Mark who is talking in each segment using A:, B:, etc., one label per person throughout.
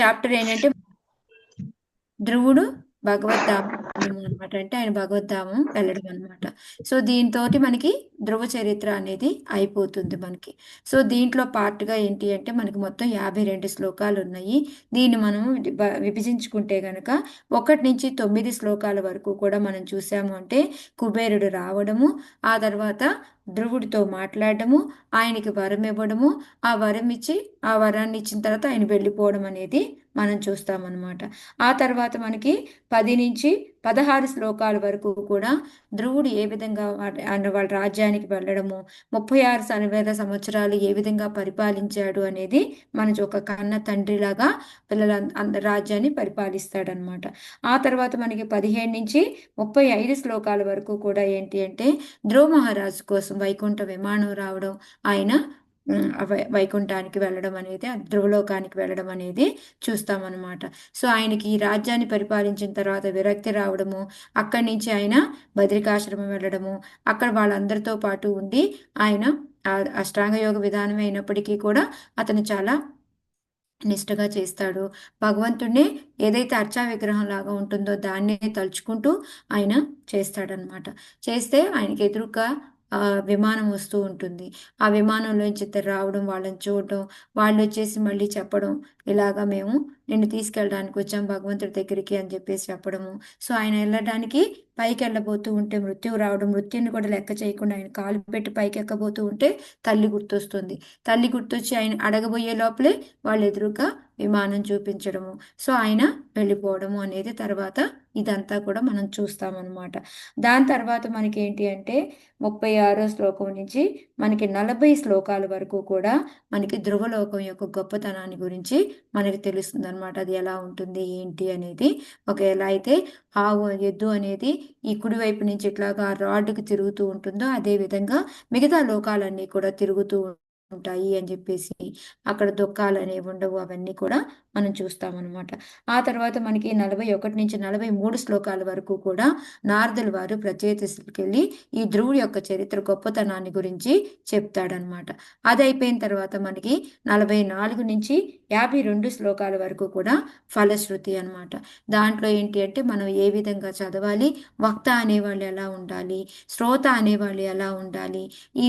A: Chapter ఏంటంటే ధ్రువుడు భగవద్ధామం అనమాట అంటే ఆయన భగవద్ధామం వెళ్ళడం అనమాట సో దీంతో మనకి ధ్రువ చరిత్ర అనేది అయిపోతుంది మనకి. సో దీంట్లో పార్ట్గా ఏంటి అంటే మనకి మొత్తం యాభై రెండు శ్లోకాలు ఉన్నాయి. దీన్ని మనం విభజించుకుంటే గనక ఒకటి నుంచి తొమ్మిది శ్లోకాల వరకు కూడా మనం చూసాము అంటే కుబేరుడు రావడము ఆ తర్వాత ధ్రువుడితో మాట్లాడటము ఆయనకి వరం ఇవ్వడము ఆ వరం ఇచ్చి ఆ వరాన్ని ఇచ్చిన తర్వాత ఆయన వెళ్ళిపోవడం అనేది మనం చూస్తామన్నమాట. ఆ తర్వాత మనకి పది నుంచి పదహారు శ్లోకాల వరకు కూడా ధ్రువుడు ఏ విధంగా వాళ్ళ రాజ్యానికి వెళ్ళడము ముప్పై ఆరు స- సంవత్సరాలు ఏ విధంగా పరిపాలించాడు అనేది మన ఒక కన్న తండ్రిలాగా పిల్లల రాజ్యాన్ని పరిపాలిస్తాడనమాట ఆ తర్వాత మనకి పదిహేను నుంచి ముప్పై ఐదు శ్లోకాల వరకు కూడా ఏంటి అంటే ధ్రువ మహారాజు కోసం వైకుంఠ విమానం రావడం ఆయన వైకుంఠానికి వెళ్ళడం అనేది ధ్రువలోకానికి వెళ్ళడం అనేది చూస్తామన్నమాట. సో ఆయనకి ఈ రాజ్యాన్ని పరిపాలించిన తర్వాత విరక్తి రావడము అక్కడి నుంచి ఆయన బద్రికాశ్రమం వెళ్ళడము అక్కడ వాళ్ళందరితో పాటు ఉండి ఆయన అష్టాంగ యోగ విధానం అయినప్పటికీ కూడా అతను చాలా నిష్ఠగా చేస్తాడు. భగవంతుడే ఏదైతే అర్చా విగ్రహం లాగా ఉంటుందో దాన్నే తలుచుకుంటూ ఆయన చేస్తాడనమాట చేస్తే ఆయనకి ఎదురుగా ఆ, విమానం వస్తూ ఉంటుంది. ఆ విమానంలోంచి ఇద్దరు రావడం వాళ్ళని చూడడం వాళ్ళు వచ్చేసి మళ్ళీ చెప్పడం ఇలాగా మేము నిన్ను తీసుకెళ్ళడానికి వచ్చాం భగవంతుడి దగ్గరికి అని చెప్పేసి చెప్పడము. సో ఆయన వెళ్ళడానికి పైకి వెళ్ళబోతూ ఉంటే మృత్యువు రావడం మృత్యుని కూడా లెక్క చేయకుండా ఆయన కాలు పెట్టి పైకి ఎక్కబోతూ ఉంటే తల్లి గుర్తొస్తుంది. తల్లి గుర్తొచ్చి ఆయన అడగబోయే లోపలే వాళ్ళు ఎదురుగా విమానం చూపించడము. సో ఆయన వెళ్ళిపోవడము అనేది తర్వాత ఇదంతా కూడా మనం చూస్తామన్నమాట. దాని తర్వాత మనకి ఏంటి అంటే ముప్పై ఆరో శ్లోకం నుంచి మనకి నలభై శ్లోకాల వరకు కూడా మనకి ధ్రువలోకం యొక్క గొప్పతనాన్ని గురించి మనకి తెలుస్తుంది అనమాట అది ఎలా ఉంటుంది? ఏంటి? అనేది ఒక ఎలా అయితే ఆవు ఎద్దు అనేది ఈ కుడివైపు నుంచి ఇట్లాగా రాడ్కి తిరుగుతూ ఉంటుందో అదే విధంగా మిగతా లోకాలన్నీ కూడా తిరుగుతూ ఉంటాయి అని చెప్పేసి అక్కడ దుఃఖాలు అనేవి ఉండవు. అవన్నీ కూడా మనం చూస్తామన్నమాట. ఆ తర్వాత మనకి నలభై ఒకటి నుంచి నలభై మూడు శ్లోకాల వరకు కూడా నారదుల వారు ప్రచేతకెళ్ళి ఈ ధ్రువుడి యొక్క చరిత్ర గొప్పతనాన్ని గురించి చెప్తాడనమాట అది అయిపోయిన తర్వాత మనకి నలభై నాలుగు నుంచి యాభై రెండు శ్లోకాల వరకు కూడా ఫలశ్రుతి అనమాట దాంట్లో ఏంటి అంటే మనం ఏ విధంగా చదవాలి వక్త అనేవాళ్ళు ఎలా ఉండాలి శ్రోత అనేవాళ్ళు ఎలా ఉండాలి ఈ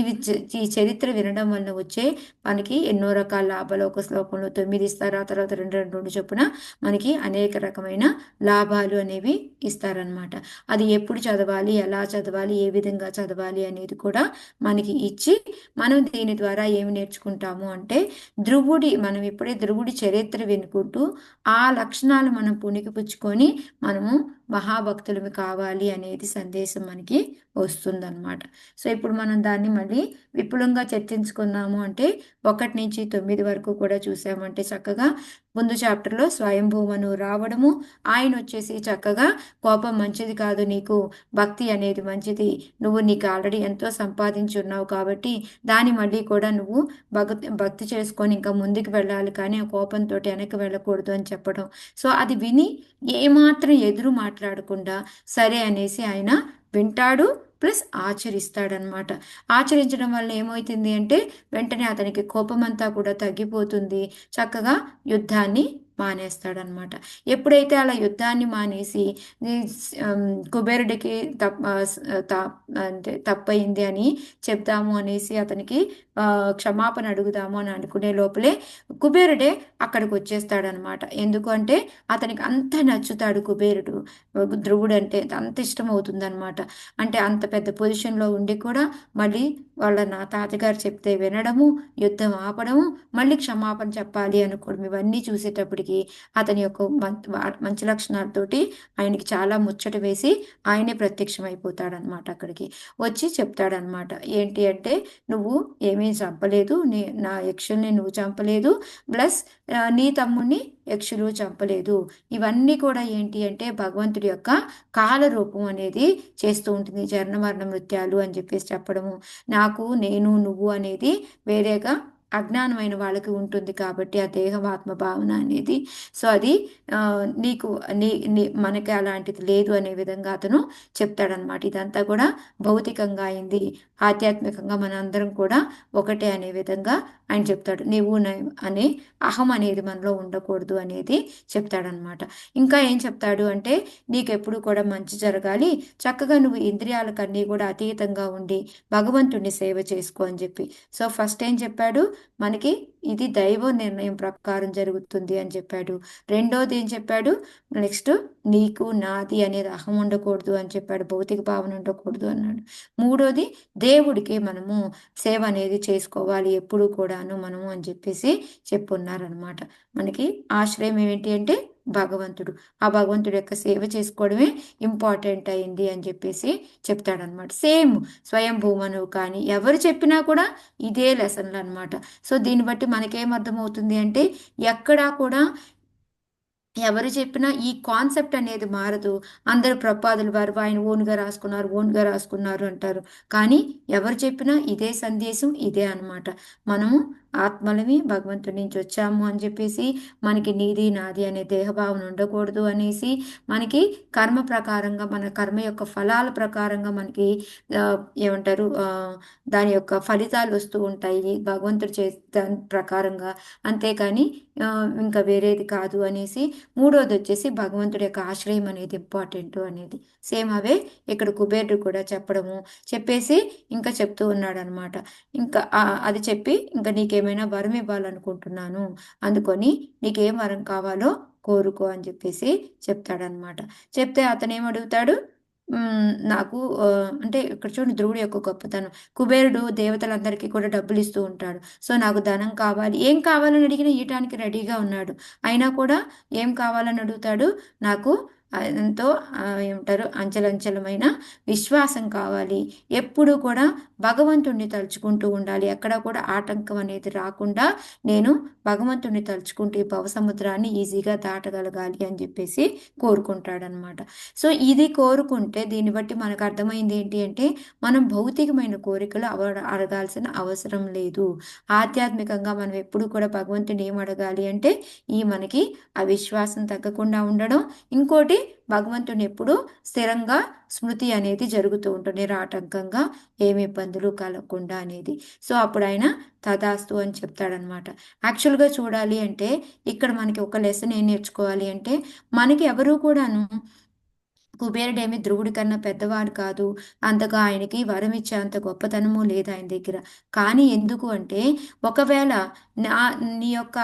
A: ఈ చరిత్ర వినడం వల్ల వచ్చే మనకి ఎన్నో రకాల లాభాలు. ఒక శ్లోకంలో తొమ్మిది ఇస్తారు ఆ తర్వాత రెండు రెండు రెండు చొప్పున మనకి అనేక రకమైన లాభాలు అనేవి ఇస్తారనమాట అది ఎప్పుడు చదవాలి ఎలా చదవాలి ఏ విధంగా చదవాలి అనేది కూడా మనకి ఇచ్చి మనం దీని ద్వారా ఏమి నేర్చుకుంటాము అంటే ధ్రువుడి మనం ఇప్పుడే ధ్రువుడి చరిత్ర వినుకుంటూ ఆ లక్షణాలు మనం పుణికిపుచ్చుకొని మనము మహాభక్తులమి కావాలి అనేది సందేశం మనకి వస్తుందన్నమాట. సో ఇప్పుడు మనం దాన్ని మళ్ళీ విపులంగా చర్చించుకుందాము అంటే ఒకటి నుంచి తొమ్మిది వరకు కూడా చూసామంటే చక్కగా ముందు చాప్టర్లో స్వయంభూమను రావడము ఆయన వచ్చేసి చక్కగా కోపం మంచిది కాదు నీకు భక్తి అనేది మంచిది నువ్వు నీకు ఆల్రెడీ ఎంతో సంపాదించి ఉన్నావు కాబట్టి దాన్ని మళ్ళీ కూడా నువ్వు భక్తి భక్తి చేసుకొని ఇంకా ముందుకు వెళ్ళాలి కానీ ఆ కోపంతో వెనక్కి వెళ్ళకూడదు అని చెప్పడం. సో అది విని ఏమాత్రం ఎదురు మాట్లాడకుండా సరే అనేసి ఆయన వింటాడు ప్లస్ ఆచరిస్తాడనమాట ఆచరించడం వల్ల ఏమవుతుంది అంటే వెంటనే అతనికి కోపమంతా కూడా తగ్గిపోతుంది. చక్కగా యుద్ధాన్ని మానేస్తాడనమాట. ఎప్పుడైతే అలా యుద్ధాన్ని మానేసి కుబేరుడికి తప్ప త- అంటే తప్పయింది అని చెప్దాము అనేసి అతనికి క్షమాపణ అడుగుదాము అని అనుకునే లోపలే కుబేరుడే అక్కడికి వచ్చేస్తాడనమాట ఎందుకంటే అతనికి అంత నచ్చుతాడు కుబేరుడు. ధ్రువుడు అంటే అంత ఇష్టం అవుతుందన్నమాట అంటే అంత పెద్ద పొజిషన్లో ఉండి కూడా మళ్ళీ వాళ్ళ నా తాతగారు చెప్తే వినడము యుద్ధం ఆపడము మళ్ళీ క్షమాపణ చెప్పాలి అనుకోవడం ఇవన్నీ చూసేటప్పటికి అతని యొక్క మంచి లక్షణాలతోటి ఆయనకి చాలా ముచ్చట వేసి ఆయనే ప్రత్యక్షం అయిపోతాడనమాట అక్కడికి. వచ్చి చెప్తాడనమాట ఏంటి అంటే నువ్వు ఏమీ చంపలేదు నీ నా యక్షుల్ని నువ్వు చంపలేదు ప్లస్ నీ తమ్ముడిని యక్షులు చంపలేదు. ఇవన్నీ కూడా ఏంటి అంటే భగవంతుడి యొక్క కాలరూపం అనేది చేస్తూ ఉంటుంది. జనన నృత్యాలు అని చెప్పేసి చెప్పడము. నాకు నేను నువ్వు అనేది వేరేగా అజ్ఞానమైన వాళ్ళకి ఉంటుంది కాబట్టి ఆ దేహమాత్మ భావన అనేది. సో అది నీకు నీ నీ మనకి అలాంటిది లేదు అనే విధంగా అతను చెప్తాడనమాట ఇదంతా కూడా భౌతికంగా అయింది. ఆధ్యాత్మికంగా మనందరం కూడా ఒకటే అనే విధంగా ఆయన చెప్తాడు. నీవు అనే అహం అనేది మనలో ఉండకూడదు అనేది చెప్తాడనమాట ఇంకా ఏం చెప్తాడు అంటే నీకు ఎప్పుడు కూడా మంచి జరగాలి. చక్కగా నువ్వు ఇంద్రియాలకన్నీ కూడా అతీతంగా ఉండి భగవంతుడిని సేవ చేసుకో అని చెప్పి. సో ఫస్ట్ ఏం చెప్పాడు? మనకి ఇది దైవ నిర్ణయం ప్రకారం జరుగుతుంది అని చెప్పాడు. రెండోది ఏం చెప్పాడు? నెక్స్ట్ నీకు నాది అనేది అహం ఉండకూడదు అని చెప్పాడు. భౌతిక భావన ఉండకూడదు అన్నాడు. మూడోది దేవుడికి మనము సేవ అనేది చేసుకోవాలి ఎప్పుడు కూడాను మనము అని చెప్పేసి చెప్పున్నారనమాట మనకి ఆశ్రయం ఏంటి అంటే భగవంతుడు. ఆ భగవంతుడు యొక్క సేవ చేసుకోవడమే ఇంపార్టెంట్ అయింది అని చెప్పేసి చెప్తాడనమాట సేమ్ స్వయం భూమను కానీ ఎవరు చెప్పినా కూడా ఇదే లెసన్లు అనమాట సో దీన్ని బట్టి మనకేం అర్థమవుతుంది అంటే ఎక్కడా కూడా ఎవరు చెప్పినా ఈ కాన్సెప్ట్ అనేది మారదు. అందరు ప్రపాదులు వారు ఆయన ఓన్గా రాసుకున్నారు ఓన్గా రాసుకున్నారు అంటారు. కానీ ఎవరు చెప్పినా ఇదే సందేశం ఇదే అనమాట మనము ఆత్మలవి భగవంతుడి నుంచి వచ్చాము అని చెప్పేసి మనకి నీది నాది అనే దేహభావన ఉండకూడదు అనేసి మనకి కర్మ ప్రకారంగా మన కర్మ యొక్క ఫలాల ప్రకారంగా మనకి ఏమంటారు దాని యొక్క ఫలితాలు వస్తూ ఉంటాయి భగవంతుడు చే దాని ప్రకారంగా. అంతేకాని ఇంకా వేరేది కాదు అనేసి మూడోది వచ్చేసి భగవంతుడి యొక్క ఆశ్రయం అనేది ఇంపార్టెంట్ అనేది. సేమ్ అవే ఇక్కడ కుబేరుడు కూడా చెప్పడము చెప్పేసి ఇంకా చెప్తూ ఉన్నాడు అనమాట ఇంకా అది చెప్పి ఇంకా నీకేమైనా వరం ఇవ్వాలనుకుంటున్నాను అందుకొని నీకేం వరం కావాలో కోరుకో అని చెప్పేసి చెప్తాడనమాట. చెప్తే అతను ఏమడుగుతాడు నాకు అంటే ఇక్కడ చూడండి ధ్రువుడు యొక్క గొప్పతనం. కుబేరుడు దేవతలందరికీ కూడా డబ్బులు ఇస్తూ ఉంటాడు. సో నాకు ధనం కావాలి. ఏం కావాలని అడిగినా ఇయటానికి రెడీగా ఉన్నాడు. అయినా కూడా ఏం కావాలని అడుగుతాడు? నాకు ఎంతో ఏమంటారు? అంచలంచలమైన విశ్వాసం కావాలి. ఎప్పుడు కూడా భగవంతుణ్ణి తలుచుకుంటూ ఉండాలి. ఎక్కడ కూడా ఆటంకం అనేది రాకుండా నేను భగవంతుణ్ణి తలుచుకుంటూ ఈ భవసముద్రాన్ని ఈజీగా దాటగలగాలి అని చెప్పేసి కోరుకుంటాడనమాట. సో ఇది కోరుకుంటే దీన్ని బట్టి మనకు అర్థమైంది ఏంటి అంటే మనం భౌతికమైన కోరికలు అవ అడగాల్సిన అవసరం లేదు. ఆధ్యాత్మికంగా మనం ఎప్పుడు కూడా భగవంతుని ఏం అడగాలి అంటే ఈ మనకి ఆ విశ్వాసం తగ్గకుండా ఉండడం. ఇంకోటి భగవంతుని ఎప్పుడు స్థిరంగా స్మృతి అనేది జరుగుతూ ఉంటుంది రాటంకంగా ఏమి ఇబ్బందులు కలగకుండా అనేది. సో అప్పుడు ఆయన తదాస్తు అని చెప్తాడనమాట. యాక్చువల్గా చూడాలి అంటే ఇక్కడ మనకి ఒక లెసన్ ఏం నేర్చుకోవాలి అంటే మనకి ఎవరు కూడాను కుబేరుడేమి ధ్రువుడి కన్నా పెద్దవాడు కాదు. అంతగా ఆయనకి వరం ఇచ్చే అంత గొప్పతనము లేదు ఆయన దగ్గర. కానీ ఎందుకు అంటే ఒకవేళ నా నీ యొక్క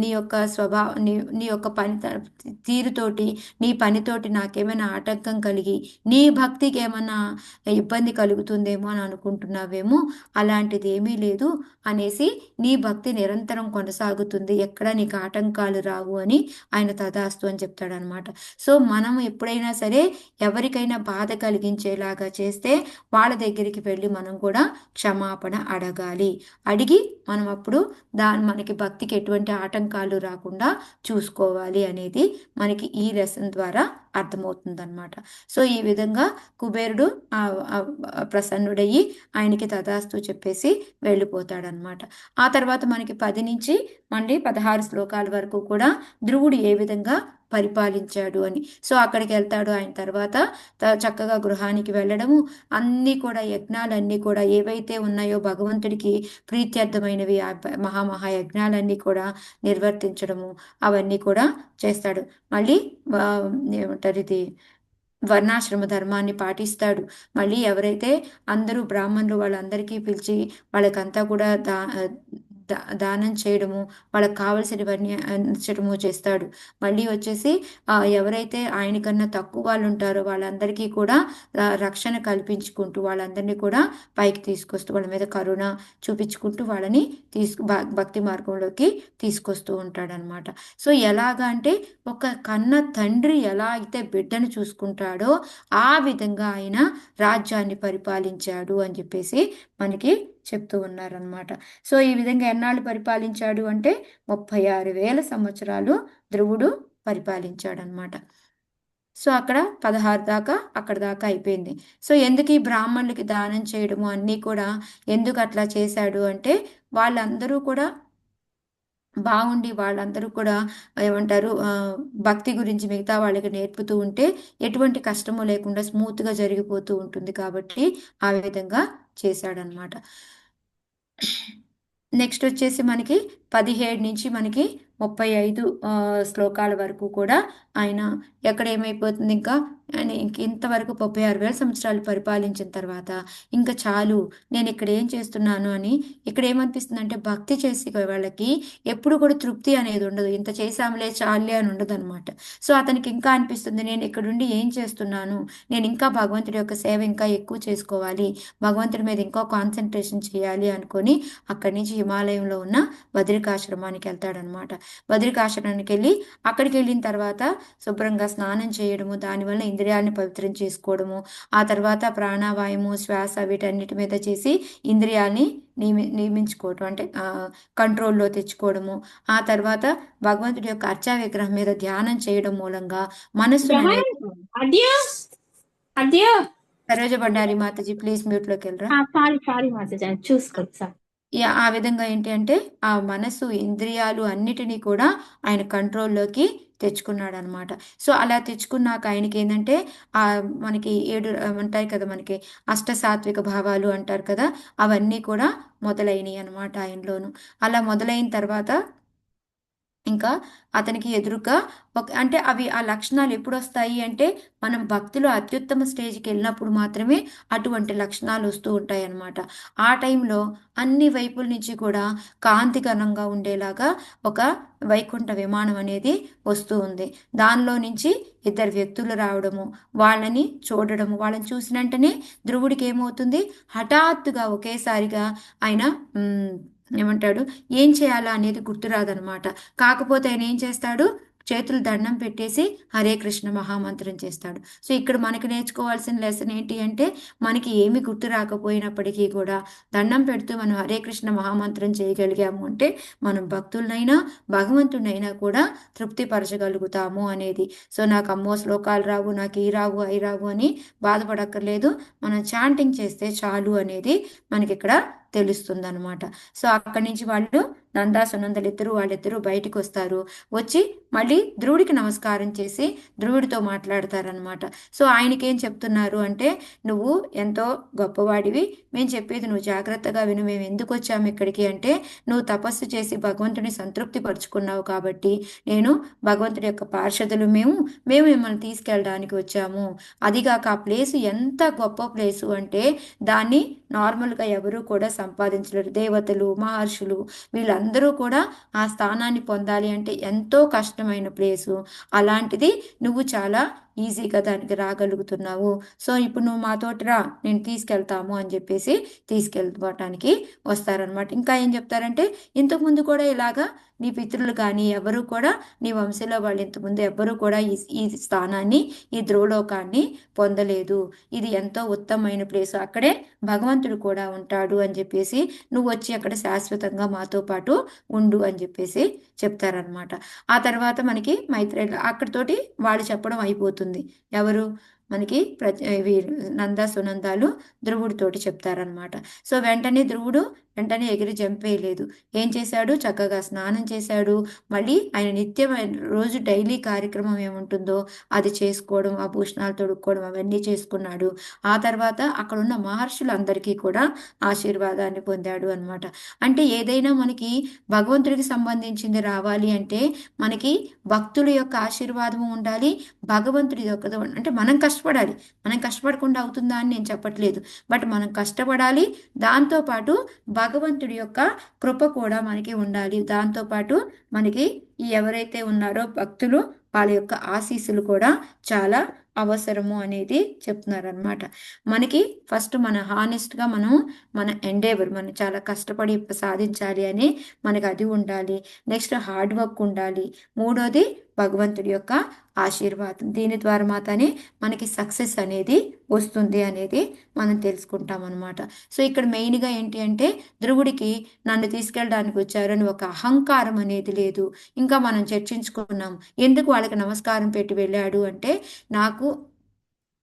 A: నీ యొక్క స్వభావ నీ నీ యొక్క పని తీరుతోటి నీ పనితోటి నాకేమైనా ఆటంకం కలిగి నీ భక్తికి ఏమైనా ఇబ్బంది కలుగుతుందేమో అని అనుకుంటున్నావేమో అలాంటిది ఏమీ లేదు అనేసి నీ భక్తి నిరంతరం కొనసాగుతుంది. ఎక్కడ నీకు ఆటంకాలు రావు అని ఆయన తదాస్తు అని చెప్తాడనమాట సో మనం ఎప్పుడైనా సరే ఎవరికైనా బాధ కలిగించేలాగా చేస్తే వాళ్ళ దగ్గరికి వెళ్ళి మనం కూడా క్షమాపణ అడగాలి. అడిగి మనం అప్పుడు దాని మనకి భక్తికి ఎటువంటి ఆటంకాలు రాకుండా చూసుకోవాలి అనేది మనకి ఈ లెసన్ ద్వారా అర్థమవుతుందన్నమాట. సో ఈ విధంగా కుబేరుడు ప్రసన్నుడయ్యి ఆయనకి తదాస్తు చెప్పేసి వెళ్ళిపోతాడనమాట ఆ తర్వాత మనకి పది నుంచి మళ్ళీ పదహారు శ్లోకాల వరకు కూడా ధ్రువుడు ఏ విధంగా పరిపాలించాడు అని. సో అక్కడికి వెళ్తాడు ఆయన తర్వాత. చక్కగా గృహానికి వెళ్ళడము. అన్నీ కూడా యజ్ఞాలన్నీ కూడా ఏవైతే ఉన్నాయో భగవంతుడికి ప్రీత్యర్థమైనవి మహామహా యజ్ఞాలన్నీ కూడా నిర్వర్తించడము అవన్నీ కూడా చేస్తాడు. మళ్ళీ ఏమంటారు ఇది? వర్ణాశ్రమ ధర్మాన్ని పాటిస్తాడు. మళ్ళీ ఎవరైతే అందరూ బ్రాహ్మణులు వాళ్ళందరికీ పిలిచి వాళ్ళకంతా కూడా దా దానం చేయడము వాళ్ళకి కావలసినవన్నీ అందించడము చేస్తాడు. మళ్ళీ వచ్చేసి ఎవరైతే ఆయనకన్నా తక్కువ వాళ్ళు ఉంటారో వాళ్ళందరికీ కూడా రక్షణ కల్పించుకుంటూ వాళ్ళందరినీ కూడా పైకి తీసుకొస్తూ వాళ్ళ మీద కరుణ చూపించుకుంటూ వాళ్ళని తీసుకు భక్తి మార్గంలోకి తీసుకొస్తూ ఉంటాడనమాట. సో ఎలాగా అంటే ఒక కన్న తండ్రి ఎలా అయితే బిడ్డను చూసుకుంటాడో ఆ విధంగా ఆయన రాజ్యాన్ని పరిపాలించాడు అని చెప్పేసి మనకి చెప్తూ ఉన్నారనమాట సో ఈ విధంగా ఎన్నాళ్ళు పరిపాలించాడు అంటే ముప్పై ఆరు వేల సంవత్సరాలు ధ్రువుడు పరిపాలించాడనమాట సో అక్కడ పదహారు దాకా అక్కడ దాకా అయిపోయింది. సో ఎందుకు ఈ బ్రాహ్మణులకి దానం చేయడము అన్నీ కూడా ఎందుకు అట్లా చేశాడు అంటే వాళ్ళందరూ కూడా బాగుండి వాళ్ళందరూ కూడా ఏమంటారు భక్తి గురించి మిగతా వాళ్ళకి నేర్పుతూ ఉంటే ఎటువంటి కష్టము లేకుండా స్మూత్గా జరిగిపోతూ ఉంటుంది కాబట్టి ఆ విధంగా చేశాడనమాట. నెక్స్ట్ వచ్చేసి మనకి పదిహేడు నుంచి మనకి ముప్పై ఐదు శ్లోకాల వరకు కూడా ఆయన ఎక్కడ ఏమైపోతుంది ఇంకా అని ఇంక ఇంతవరకు ముప్పై ఆరు వేల సంవత్సరాలు పరిపాలించిన తర్వాత ఇంకా చాలు నేను ఇక్కడ ఏం చేస్తున్నాను అని ఇక్కడ ఏమనిపిస్తుంది అంటే భక్తి చేసే వాళ్ళకి ఎప్పుడు కూడా తృప్తి అనేది ఉండదు. ఇంత చేసాంలే చాలే అని ఉండదు అనమాట సో అతనికి ఇంకా అనిపిస్తుంది నేను ఇక్కడుండి ఏం చేస్తున్నాను? నేను ఇంకా భగవంతుడి యొక్క సేవ ఇంకా ఎక్కువ చేసుకోవాలి భగవంతుడి మీద ఇంకా కాన్సన్ట్రేషన్ చేయాలి అనుకొని అక్కడి నుంచి హిమాలయంలో ఉన్న బద్రికాశ్రమానికి వెళ్తాడనమాట బద్రికాశ్రమానికి వెళ్ళి అక్కడికి వెళ్ళిన తర్వాత శుభ్రంగా స్నానం చేయడము దానివల్ల ఇంద్రియాలని పవిత్రం చేసుకోవడము ఆ తర్వాత ప్రాణావాయము శ్వాస వీటన్నిటి మీద చేసి ఇంద్రియాలని నియమి నియమించుకోవటం అంటే కంట్రోల్లో తెచ్చుకోవడము ఆ తర్వాత భగవంతుడి యొక్క అర్చా విగ్రహం మీద ధ్యానం చేయడం మూలంగా మనస్సు సరోజ బండారి మాతాజీ ప్లీజ్ మ్యూట్లోకి వెళ్ళరా? చూసుకోండి ఆ విధంగా ఏంటి అంటే ఆ మనసు ఇంద్రియాలు అన్నిటినీ కూడా ఆయన కంట్రోల్లోకి తెచ్చుకున్నాడు అనమాట సో అలా తెచ్చుకున్నాక ఆయనకి ఏంటంటే ఆ మనకి ఏడు ఉంటాయి కదా మనకి అష్ట సాత్విక భావాలు అంటారు కదా అవన్నీ కూడా మొదలైనవి అనమాట ఆయనలోను. అలా మొదలైన తర్వాత ఇంకా అతనికి ఎదురుగా ఒక అంటే అవి ఆ లక్షణాలు ఎప్పుడు వస్తాయి అంటే మనం భక్తిలో అత్యుత్తమ స్టేజ్కి వెళ్ళినప్పుడు మాత్రమే అటువంటి లక్షణాలు వస్తూ ఉంటాయి అన్నమాట ఆ టైంలో అన్ని వైపుల నుంచి కూడా కాంతికరంగా ఉండేలాగా ఒక వైకుంఠ విమానం అనేది వస్తూ ఉంది. దానిలో నుంచి ఇద్దరు వ్యక్తులు రావడము వాళ్ళని చూడడము వాళ్ళని చూసిన వెంటనే ధ్రువుడికి ఏమవుతుంది? హఠాత్తుగా ఒకేసారిగా ఆయన ఏమంటాడు? ఏం చేయాలా అనేది గుర్తురాదనమాట. కాకపోతే ఆయన ఏం చేస్తాడు? చేతులు దండం పెట్టేసి హరే కృష్ణ మహామంత్రం చేస్తాడు. సో ఇక్కడ మనకి నేర్చుకోవాల్సిన లెసన్ ఏంటి అంటే మనకి ఏమి గుర్తు రాకపోయినప్పటికీ కూడా దండం పెడుతూ మనం హరే కృష్ణ మహామంత్రం చేయగలిగాము అంటే మనం భక్తులనైనా భగవంతునైనా కూడా తృప్తిపరచగలుగుతాము అనేది. సో నాకు అమ్మో శ్లోకాలు రావు నాకు ఈ రావు అయి రావు అని బాధపడక్కర్లేదు. మనం చాంటింగ్ చేస్తే చాలు అనేది మనకి ఇక్కడ తెలుస్తుంది అనమాట సో అక్కడి నుంచి వాళ్ళు నందా సునందలిద్దరూ వాళ్ళిద్దరూ బయటికి వస్తారు వచ్చి మళ్ళీ ధ్రువుడికి నమస్కారం చేసి ధ్రువుడితో మాట్లాడతారనమాట సో ఆయనకి ఏం చెప్తున్నారు అంటే నువ్వు ఎంతో గొప్పవాడివి. మేము చెప్పేది నువ్వు జాగ్రత్తగా విను. మేము ఎందుకు వచ్చాము ఇక్కడికి అంటే నువ్వు తపస్సు చేసి భగవంతుని సంతృప్తి పరుచుకున్నావు కాబట్టి నేను భగవంతుడి యొక్క పార్షదులు మేము మేము మిమ్మల్ని తీసుకెళ్ళడానికి వచ్చాము. అదిగాక ఆ ప్లేస్ ఎంత గొప్ప ప్లేసు అంటే దాన్ని నార్మల్గా ఎవరు కూడా సంపాదించలేరు. దేవతలు మహర్షులు వీళ్ళందరూ కూడా ఆ స్థానాన్ని పొందాలి అంటే ఎంతో కష్టమైన ప్లేసు. అలాంటిది నువ్వు చాలా ఈజీగా దానికి రాగలుగుతున్నావు. సో ఇప్పుడు నువ్వు మాతోటి రా నేను తీసుకెళ్తాము అని చెప్పేసి తీసుకెళ్ళిపోవటానికి వస్తారనమాట ఇంకా ఏం చెప్తారంటే ఇంతకుముందు కూడా ఇలాగా నీ పితృలు కానీ ఎవరు కూడా నీ వంశంలో వాళ్ళు ఇంతకుముందు ఎవ్వరూ కూడా ఈ ఈ స్థానాన్ని ఈ ధ్రువలోకాన్ని పొందలేదు. ఇది ఎంతో ఉత్తమమైన ప్లేస్. అక్కడే భగవంతుడు కూడా ఉంటాడు అని చెప్పేసి నువ్వు వచ్చి అక్కడ శాశ్వతంగా మాతో పాటు ఉండు అని చెప్పేసి చెప్తారనమాట ఆ తర్వాత మనకి మైత్రి అక్కడితోటి వాళ్ళు చెప్పడం అయిపోతుంది. ఎవరు? మనకి ప్రతి నంద సునందాలు ధ్రువుడితోటి చెప్తారనమాట సో వెంటనే ధ్రువుడు వెంటనే ఎగిరి జంపేయలేదు. ఏం చేశాడు? చక్కగా స్నానం చేశాడు. మళ్ళీ ఆయన నిత్యం రోజు డైలీ కార్యక్రమం ఏముంటుందో అది చేసుకోవడం ఆ భూషణాలు తొడుక్కోవడం అవన్నీ చేసుకున్నాడు. ఆ తర్వాత అక్కడ ఉన్న మహర్షులందరికీ కూడా ఆశీర్వాదాన్ని పొందాడు అనమాట అంటే ఏదైనా మనకి భగవంతుడికి సంబంధించింది రావాలి అంటే మనకి భక్తుల యొక్క ఆశీర్వాదము ఉండాలి భగవంతుడి యొక్క అంటే మనం కష్టపడాలి. మనం కష్టపడకుండా అవుతుందా అని నేను చెప్పట్లేదు. బట్ మనం కష్టపడాలి. దాంతోపాటు భగవంతుడి యొక్క కృప కూడా మనకి ఉండాలి. దాంతోపాటు మనకి ఎవరైతే ఉన్నారో భక్తులు వాళ్ళ యొక్క ఆశీస్సులు కూడా చాలా అవసరము అనేది చెప్తున్నారనమాట మనకి ఫస్ట్ మన హానెస్ట్గా మనం మన ఎండేవర్ మనం చాలా కష్టపడి సాధించాలి అని మనకి అది ఉండాలి. నెక్స్ట్ హార్డ్ వర్క్ ఉండాలి. మూడోది భగవంతుడి యొక్క ఆశీర్వాదం. దీని ద్వారా మాత్రమే మనకి సక్సెస్ అనేది వస్తుంది అనేది మనం తెలుసుకుంటాం అనమాట సో ఇక్కడ మెయిన్గా ఏంటి అంటే ధ్రువుడికి నన్ను తీసుకెళ్ళడానికి వచ్చారని ఒక అహంకారం అనేది లేదు. ఇంకా మనం చర్చించుకున్నాం. ఎందుకు వాళ్ళకి నమస్కారం పెట్టి వెళ్ళాడు అంటే నాకు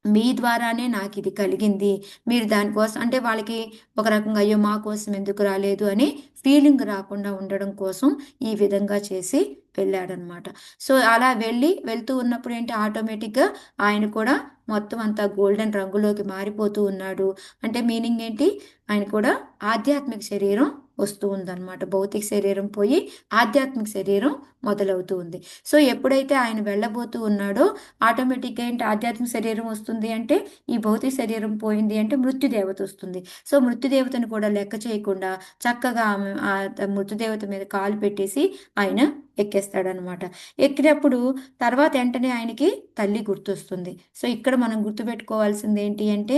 A: మీ ద్వారానే నాకు ఇది కలిగింది. మీరు దానికోసం అంటే వాళ్ళకి ఒక రకంగా అయ్యో మా కోసం ఎందుకు రాలేదు అని ఫీలింగ్ రాకుండా ఉండడం కోసం ఈ విధంగా చేసి వెళ్ళాడనమాట. సో అలా వెళ్ళి వెళ్తూ ఉన్నప్పుడు ఏంటి ఆటోమేటిక్గా ఆయన కూడా మొత్తం అంతా గోల్డెన్ రంగులోకి మారిపోతూ ఉన్నాడు. అంటే మీనింగ్ ఏంటి? ఆయన కూడా ఆధ్యాత్మిక శరీరం వస్తూ ఉందన్నమాట. భౌతిక శరీరం పోయి ఆధ్యాత్మిక శరీరం మొదలవుతూ ఉంది. సో ఎప్పుడైతే ఆయన వెళ్ళబోతూ ఉన్నాడో ఆటోమేటిక్గా ఏంటి ఆధ్యాత్మిక శరీరం వస్తుంది అంటే ఈ భౌతిక శరీరం పోయింది అంటే మృత్యుదేవత వస్తుంది. సో మృత్యుదేవతను కూడా లెక్క చేయకుండా చక్కగా ఆమె ఆ మృత్యుదేవత మీద కాలు పెట్టేసి ఆయన ఎక్కేస్తాడనమాట. ఎక్కినప్పుడు తర్వాత వెంటనే ఆయనకి తల్లి గుర్తొస్తుంది. సో ఇక్కడ మనం గుర్తుపెట్టుకోవాల్సింది ఏంటి అంటే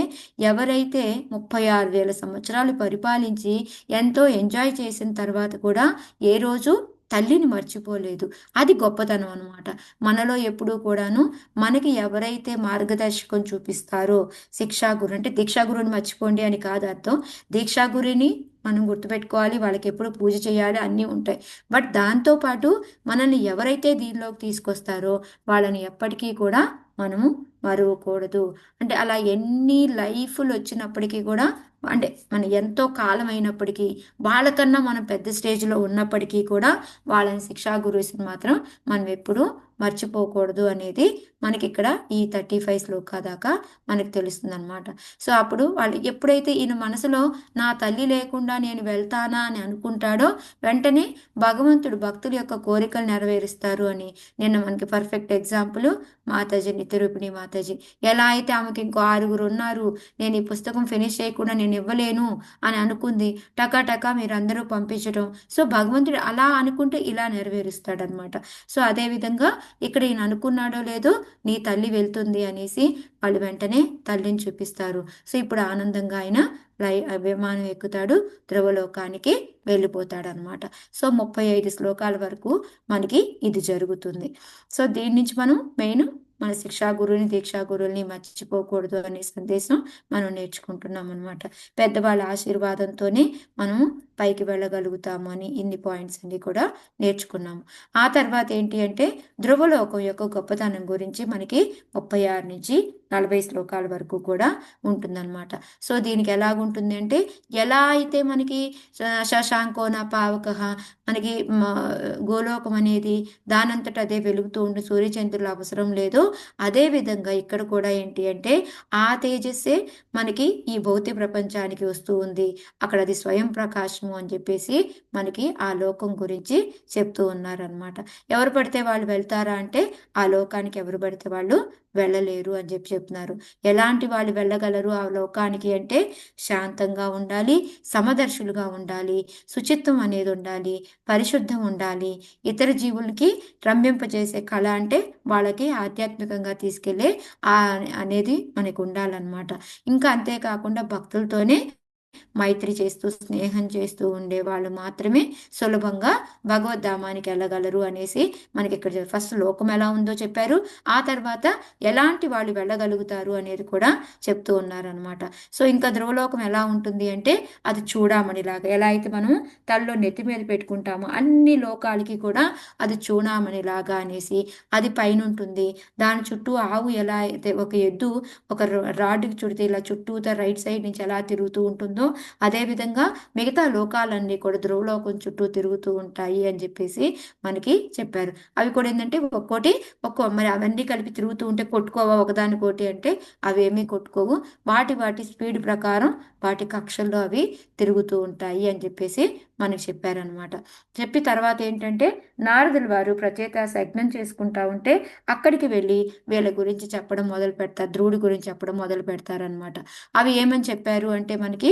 A: ఎవరైతే ముప్పై ఆరు వేల సంవత్సరాలు పరిపాలించి ఎంతో ఎంజాయ్ చేసిన తర్వాత కూడా ఏ రోజు తల్లిని మర్చిపోలేదు. అది గొప్పతనం అనమాట. మనలో ఎప్పుడూ కూడాను మనకి ఎవరైతే మార్గదర్శకం చూపిస్తారో శిక్షాగురు అంటే దీక్షాగురుని మర్చిపోండి అని కాదు అర్థం. దీక్షాగురిని మనం గుర్తుపెట్టుకోవాలి వాళ్ళకి ఎప్పుడు పూజ చేయాలి అన్నీ ఉంటాయి. బట్ దాంతోపాటు మనల్ని ఎవరైతే దీనిలోకి తీసుకొస్తారో వాళ్ళని ఎప్పటికీ కూడా మనము మరవకూడదు. అంటే అలా ఎన్ని లైఫ్లు వచ్చినప్పటికీ కూడా అంటే మన ఎంతో కాలం అయినప్పటికీ వాళ్ళకన్నా మనం పెద్ద స్టేజ్లో ఉన్నప్పటికీ కూడా వాళ్ళని శిక్షా గురువుని మాత్రం మనం ఎప్పుడూ మర్చిపోకూడదు అనేది మనకి ఇక్కడ ఈ థర్టీ ఫైవ్ శ్లోకా దాకా మనకు తెలుస్తుంది అనమాట సో అప్పుడు వాళ్ళు ఎప్పుడైతే ఈయన మనసులో నా తల్లి లేకుండా నేను వెళ్తానా అని అనుకుంటాడో వెంటనే భగవంతుడు భక్తుల యొక్క కోరికలు నెరవేరుస్తారు అని నిన్న మనకి పర్ఫెక్ట్ ఎగ్జాంపుల్ మాతాజీ నిత్యరూపిణి మాతాజీ. ఎలా అయితే ఆమెకి ఇంకో ఆరుగురు ఉన్నారు నేను ఈ పుస్తకం ఫినిష్ చేయకుండా నేను ఇవ్వలేను అని అనుకుంది టకా టకా పంపించడం సో భగవంతుడు అలా అనుకుంటే ఇలా నెరవేరుస్తాడనమాట సో అదేవిధంగా ఇక్కడ ఈయన అనుకున్నాడో లేదో నీ తల్లి వెళ్తుంది అనేసి వాళ్ళు వెంటనే తల్లిని చూపిస్తారు. సో ఇప్పుడు ఆనందంగా ఆయన లై అభిమానం ఎక్కుతాడు ధ్రువలోకానికి వెళ్ళిపోతాడు అనమాట సో ముప్పై ఐదు శ్లోకాల వరకు మనకి ఇది జరుగుతుంది. సో దీని నుంచి మనం మెయిన్ మన శిక్షా గురువుని దీక్షా గురువుని మర్చిపోకూడదు అనే సందేశం మనం నేర్చుకుంటున్నాం అనమాట పెద్దవాళ్ళ ఆశీర్వాదంతోనే మనం పైకి వెళ్ళగలుగుతాము అని ఇన్ని పాయింట్స్ అన్ని కూడా నేర్చుకున్నాము. ఆ తర్వాత ఏంటి అంటే ధ్రువలోకం యొక్క గొప్పతనం గురించి మనకి ముప్పై ఆరు నుంచి నలభై శ్లోకాల వరకు కూడా ఉంటుందన్నమాట. సో దీనికి ఎలాగుంటుంది అంటే ఎలా అయితే మనకి శశాంకోన పావక మనకి గోలోకం అనేది దానంతట అదే వెలుగుతూ ఉండి సూర్యచంద్రులు అవసరం లేదు అదే విధంగా ఇక్కడ కూడా ఏంటి అంటే ఆ తేజస్సే మనకి ఈ భౌతిక ప్రపంచానికి వస్తూ ఉంది. అక్కడ అది స్వయం ప్రకాశము అని చెప్పేసి మనకి ఆ లోకం గురించి చెప్తూ ఉన్నారనమాట ఎవరు పడితే వాళ్ళు వెళ్తారా అంటే ఆ లోకానికి ఎవరు పడితే వాళ్ళు వెళ్ళలేరు అని చెప్పి చెప్తున్నారు. ఎలాంటి వాళ్ళు వెళ్ళగలరు ఆ లోకానికి అంటే శాంతంగా ఉండాలి సమదర్శులుగా ఉండాలి శుచిత్వం అనేది ఉండాలి పరిశుద్ధం ఉండాలి. ఇతర జీవులకి రంభింపజేసే కళ అంటే వాళ్ళకి ఆధ్యాత్మికంగా తీసుకెళ్ళే ఆ అనేది మనకు ఉండాలన్నమాట. ఇంకా అంతేకాకుండా భక్తులతోనే మైత్రి చేస్తూ స్నేహం చేస్తూ ఉండే వాళ్ళు మాత్రమే సులభంగా భగవద్ధామానికి వెళ్ళగలరు అనేసి మనకి ఇక్కడ ఫస్ట్ లోకం ఎలా ఉందో చెప్పారు. ఆ తర్వాత ఎలాంటి వాళ్ళు వెళ్ళగలుగుతారు అనేది కూడా చెప్తూ ఉన్నారనమాట సో ఇంకా ధ్రువలోకం ఎలా ఉంటుంది అంటే అది చూడామణిలాగా ఎలా అయితే మనం తల్లో నెత్తి మీద పెట్టుకుంటామో అన్ని లోకాలకి కూడా అది చూడామణిలాగా అనేసి అది పైన ఉంటుంది దాని చుట్టూ ఆవు ఎలా అయితే ఒక ఎద్దు ఒక రాడ్కి చుడితే ఇలా చుట్టూతో రైట్ సైడ్ నుంచి ఎలా తిరుగుతూ ఉంటుందో ఉంటాను అదేవిధంగా మిగతా లోకాలన్నీ కూడా ధ్రువలోకం చుట్టూ తిరుగుతూ ఉంటాయి అని చెప్పేసి మనకి చెప్పారు. అవి కూడా ఏంటంటే ఒక్కోటి ఒక్కో మరి అవన్నీ కలిపి తిరుగుతూ ఉంటే కొట్టుకోవా ఒకదానికోటి అంటే అవి ఏమీ కొట్టుకోవు. వాటి వాటి స్పీడ్ ప్రకారం వాటి కక్షల్లో అవి తిరుగుతూ ఉంటాయి అని చెప్పేసి మనకి చెప్పారనమాట. చెప్పి తర్వాత ఏంటంటే నారదుల వారు ప్రత్యేక యజ్ఞం చేసుకుంటా ఉంటే అక్కడికి వెళ్ళి వీళ్ళ గురించి చెప్పడం మొదలు పెడతారు ధ్రువుడి గురించి చెప్పడం మొదలు పెడతారనమాట అవి ఏమని చెప్పారు అంటే మనకి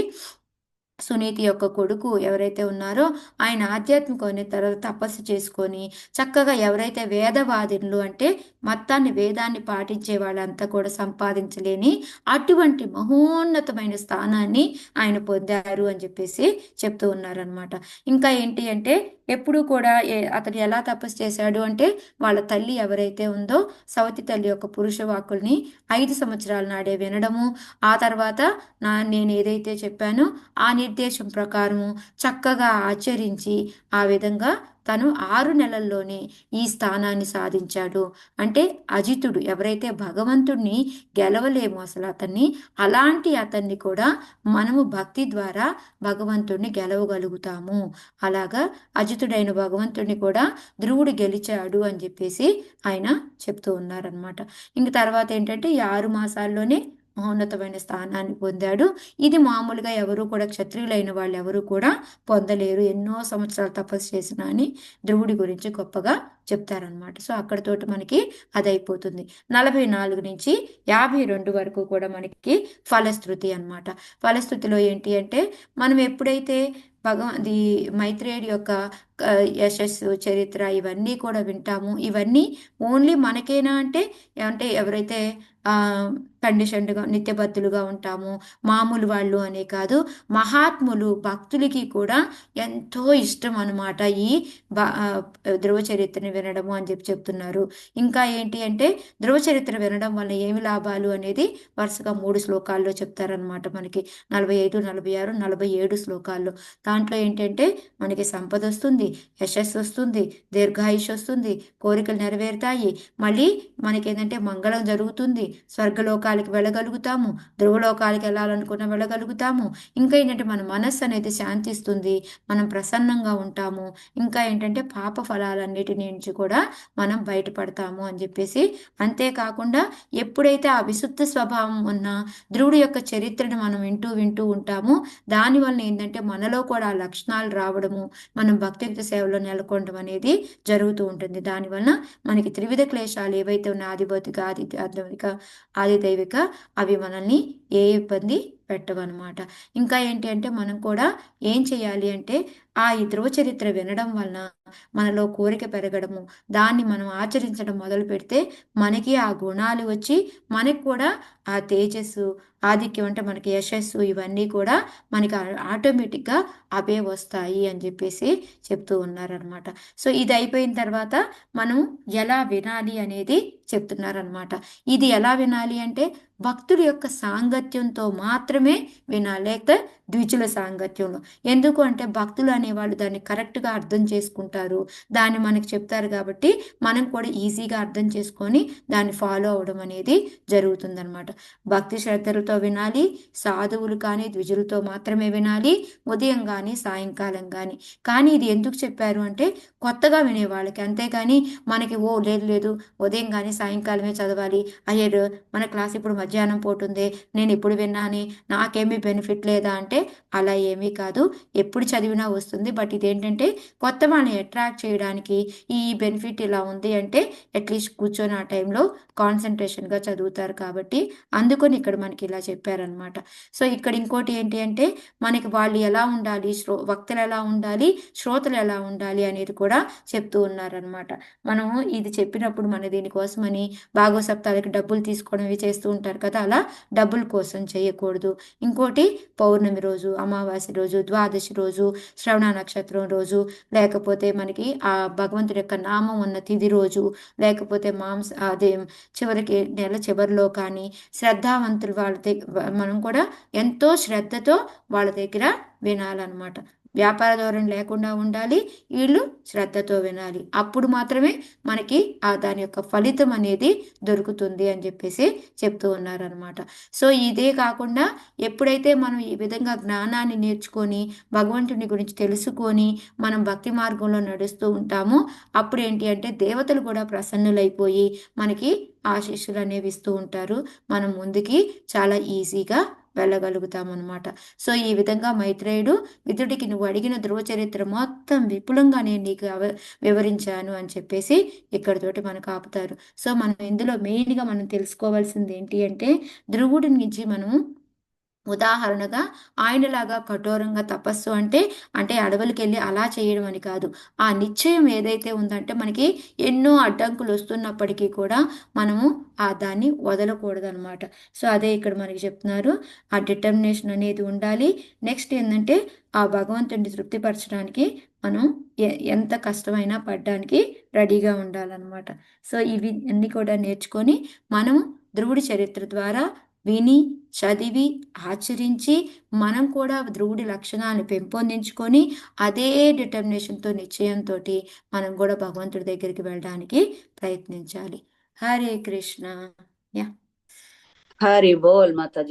A: సునీతి యొక్క కొడుకు ఎవరైతే ఉన్నారో ఆయన ఆధ్యాత్మికమైన తర్వాత తపస్సు చేసుకొని చక్కగా ఎవరైతే వేదవాదినులు అంటే మొత్తాన్ని వేదాన్ని పాటించే వాళ్ళంతా కూడా సంపాదించలేని అటువంటి మహోన్నతమైన స్థానాన్ని ఆయన పొందారు అని చెప్పేసి చెప్తూ ఉన్నారనమాట ఇంకా ఏంటి అంటే ఎప్పుడూ కూడా అతను ఎలా తపస్సు చేశాడు అంటే వాళ్ళ తల్లి ఎవరైతే ఉందో సవతి తల్లి యొక్క పురుష వాకుల్ని ఐదు సంవత్సరాల నాడే వినడము. ఆ తర్వాత నా నేను ఏదైతే చెప్పానో ఆ నిర్దేశం ప్రకారము చక్కగా ఆచరించి ఆ విధంగా తను ఆరు నెలల్లోనే ఈ స్థానాన్ని సాధించాడు. అంటే అజితుడు ఎవరైతే భగవంతుడిని గెలవలేము అసలు అతన్ని అలాంటి అతన్ని కూడా మనము భక్తి ద్వారా భగవంతుడిని గెలవగలుగుతాము. అలాగా అజితుడైన భగవంతుడిని కూడా ధ్రువుడు గెలిచాడు అని చెప్పేసి ఆయన చెప్తూ ఉన్నారనమాట ఇంక తర్వాత ఏంటంటే ఈ ఆరు మాసాల్లోనే ఉన్నతమైన స్థానాన్ని పొందాడు. ఇది మామూలుగా ఎవరు కూడా క్షత్రియులైన వాళ్ళు ఎవరు కూడా పొందలేరు. ఎన్నో సంవత్సరాలు తపస్సు చేసిన అని ధ్రువుడి గురించి గొప్పగా చెప్తారనమాట సో అక్కడతోటి మనకి అది అయిపోతుంది నలభై నాలుగు నుంచి యాభై రెండు వరకు కూడా మనకి ఫలశ్రుతి అనమాట ఫలశ్రుతిలో ఏంటి అంటే మనం ఎప్పుడైతే భగవది మైత్రేయుడి యొక్క యశస్సు చరిత్ర ఇవన్నీ కూడా వింటాము. ఇవన్నీ ఓన్లీ మనకేనా అంటే అంటే ఎవరైతే కండిషన్డ్గా నిత్యబద్ధులుగా ఉంటాము మామూలు వాళ్ళు అనే కాదు మహాత్ములు భక్తులకి కూడా ఎంతో ఇష్టం అనమాట ఈ ధ్రువ చరిత్రని వినడము అని చెప్పి చెప్తున్నారు. ఇంకా ఏంటి అంటే ధ్రువ చరిత్ర వినడం వల్ల ఏమి లాభాలు అనేది వరుసగా మూడు శ్లోకాల్లో చెప్తారనమాట మనకి. నలభై ఐదు నలభై ఆరు నలభై ఏడు శ్లోకాల్లో. దాంట్లో ఏంటంటే మనకి సంపద వస్తుంది యశస్సు వస్తుంది దీర్ఘాయుష్ వస్తుంది కోరికలు నెరవేరుతాయి. మళ్ళీ మనకి ఏంటంటే మంగళం జరుగుతుంది. స్వర్గలోకాలకి వెళ్ళగలుగుతాము ధ్రువలోకాలకి వెళ్ళాలనుకున్న వెళ్ళగలుగుతాము. ఇంకా ఏంటంటే మన మనస్సు అనేది శాంతిస్తుంది మనం ప్రసన్నంగా ఉంటాము. ఇంకా ఏంటంటే పాప ఫలాలన్నిటి నుంచి కూడా మనం బయటపడతాము అని చెప్పేసి అంతేకాకుండా ఎప్పుడైతే ఆ విశుద్ధ స్వభావం ఉన్న ధ్రువుడు యొక్క చరిత్రను మనం వింటూ వింటూ ఉంటాము. దానివల్ల ఏంటంటే మనలో కూడా ఆ లక్షణాలు రావడము మనం అత్యంత సేవలో నెలకొనడం అనేది జరుగుతూ ఉంటుంది. దానివల్ల మనకి త్రివిధ క్లేశాలు ఏవైతే ఉన్న ఆదిభౌతిక ఆది ఆధ్యాత్మిక ఆది దైవిక అవి మనల్ని ఏ ఇబ్బంది పెట్టవన్నమాట ఇంకా ఏంటి అంటే మనం కూడా ఏం చేయాలి అంటే ఆ ఈ ధ్రువ చరిత్ర వినడం వలన మనలో కోరిక పెరగడము దాన్ని మనం ఆచరించడం మొదలు పెడితే మనకి ఆ గుణాలు వచ్చి మనకి కూడా ఆ తేజస్సు ఆధిక్యం అంటే మనకి యశస్సు ఇవన్నీ కూడా మనకి ఆటోమేటిక్గా అవే వస్తాయి అని చెప్పేసి చెప్తూ ఉన్నారనమాట సో ఇది అయిపోయిన తర్వాత మనం ఎలా వినాలి అనేది చెప్తున్నారనమాట ఇది ఎలా వినాలి అంటే భక్తుడి యొక్క సాంగత్యంతో మాత్రమే వినాలి. ద్విజుల సాంగత్యంలో. ఎందుకు అంటే భక్తులు అనేవాళ్ళు దాన్ని కరెక్ట్గా అర్థం చేసుకుంటారు. దాన్ని మనకు చెప్తారు కాబట్టి మనం కూడా ఈజీగా అర్థం చేసుకొని దాన్ని ఫాలో అవడం అనేది జరుగుతుందనమాట భక్తి శ్రద్ధలతో వినాలి సాధువులు కానీ ద్విజులతో మాత్రమే వినాలి ఉదయం కానీ సాయంకాలం కానీ. కానీ ఇది ఎందుకు చెప్పారు అంటే కొత్తగా వినే వాళ్ళకి. అంతేగాని మనకి ఓ లేదు లేదు ఉదయం కానీ సాయంకాలమే చదవాలి. అయ్యారు మన క్లాస్ ఇప్పుడు మధ్యాహ్నం పోతుంది నేను ఇప్పుడు విన్నాని నాకేమీ బెనిఫిట్ లేదా అంటే అలా ఏమీ కాదు. ఎప్పుడు చదివినా వస్తుంది. బట్ ఇదేంటంటే కొత్త వాళ్ళని అట్రాక్ట్ చేయడానికి ఈ బెనిఫిట్ ఇలా ఉంది అంటే అట్లీస్ట్ కూర్చొని ఆ టైంలో కాన్సన్ట్రేషన్గా చదువుతారు కాబట్టి అందుకని ఇక్కడ మనకి ఇలా చెప్పారనమాట సో ఇక్కడ ఇంకోటి ఏంటి అంటే మనకి వాళ్ళు ఎలా ఉండాలి శ్రో వక్తలు ఎలా ఉండాలి శ్రోతలు ఎలా ఉండాలి అనేది కూడా చెప్తూ ఉన్నారనమాట మనం ఇది చెప్పినప్పుడు మన దీనికోసమని భాగవ సప్తాలకి డబ్బులు తీసుకోవడం ఇవి చేస్తూ ఉంటారు కదా అలా డబ్బుల కోసం చేయకూడదు. ఇంకోటి పౌర్ణమి రోజు అమావాస్య రోజు ద్వాదశి రోజు శ్రవణ నక్షత్రం రోజు లేకపోతే మనకి ఆ భగవంతుడి యొక్క నామం ఉన్న తిది రోజు లేకపోతే మాంస అదే చివరికి నెల చివరిలో కానీ శ్రద్ధావంతులు వాళ్ళ దగ్గర మనం కూడా ఎంతో శ్రద్ధతో వాళ్ళ దగ్గర వినాలన్నమాట. వ్యాపార ధోరణి లేకుండా ఉండాలి వీళ్ళు శ్రద్ధతో వినాలి. అప్పుడు మాత్రమే మనకి ఆ దాని యొక్క ఫలితం అనేది దొరుకుతుంది అని చెప్పేసి చెప్తూ ఉన్నారనమాట సో ఇదే కాకుండా ఎప్పుడైతే మనం ఈ విధంగా జ్ఞానాన్ని నేర్చుకొని భగవంతుని గురించి తెలుసుకొని మనం భక్తి మార్గంలో నడుస్తూ ఉంటామో అప్పుడు ఏంటి అంటే దేవతలు కూడా ప్రసన్నులైపోయి మనకి ఆశీస్సులు అనేవి ఇస్తూ ఉంటారు. మనం ముందుకి చాలా ఈజీగా వెళ్ళగలుగుతాం అనమాట సో ఈ విధంగా మైత్రేయుడు మిత్రుడికి నువ్వు అడిగిన ధ్రువ చరిత్ర మొత్తం విపులంగా నేను నీకు వివరించాను అని చెప్పేసి ఇక్కడతోటి మనకు ఆపుతారు. సో మనం ఇందులో మెయిన్గా మనం తెలుసుకోవాల్సింది ఏంటి అంటే ధ్రువుడి నుంచి మనం ఉదాహరణగా ఆయనలాగా కఠోరంగా తపస్సు అంటే అంటే అడవులకి వెళ్ళి అలా చేయడం అని కాదు. ఆ నిశ్చయం ఏదైతే ఉందంటే మనకి ఎన్నో అడ్డంకులు వస్తున్నప్పటికీ కూడా మనము ఆ దాన్ని వదలకూడదు అనమాట సో అదే ఇక్కడ మనకి చెప్తున్నారు. ఆ డిటర్మినేషన్ అనేది ఉండాలి. నెక్స్ట్ ఏంటంటే ఆ భగవంతుడిని తృప్తిపరచడానికి మనం ఎ- ఎంత కష్టమైనా పడడానికి రెడీగా ఉండాలన్నమాట. సో ఇవి అన్నీ కూడా నేర్చుకొని మనం ధ్రువుడి చరిత్ర ద్వారా విని చదివి ఆచరించి మనం కూడా ధ్రువుడి లక్షణాలను పెంపొందించుకొని అదే డిటర్మినేషన్తో నిశ్చయంతో మనం కూడా భగవంతుడి దగ్గరికి వెళ్ళడానికి ప్రయత్నించాలి. హరే కృష్ణ. యా.
B: హరి బోల్ మాతాజీ.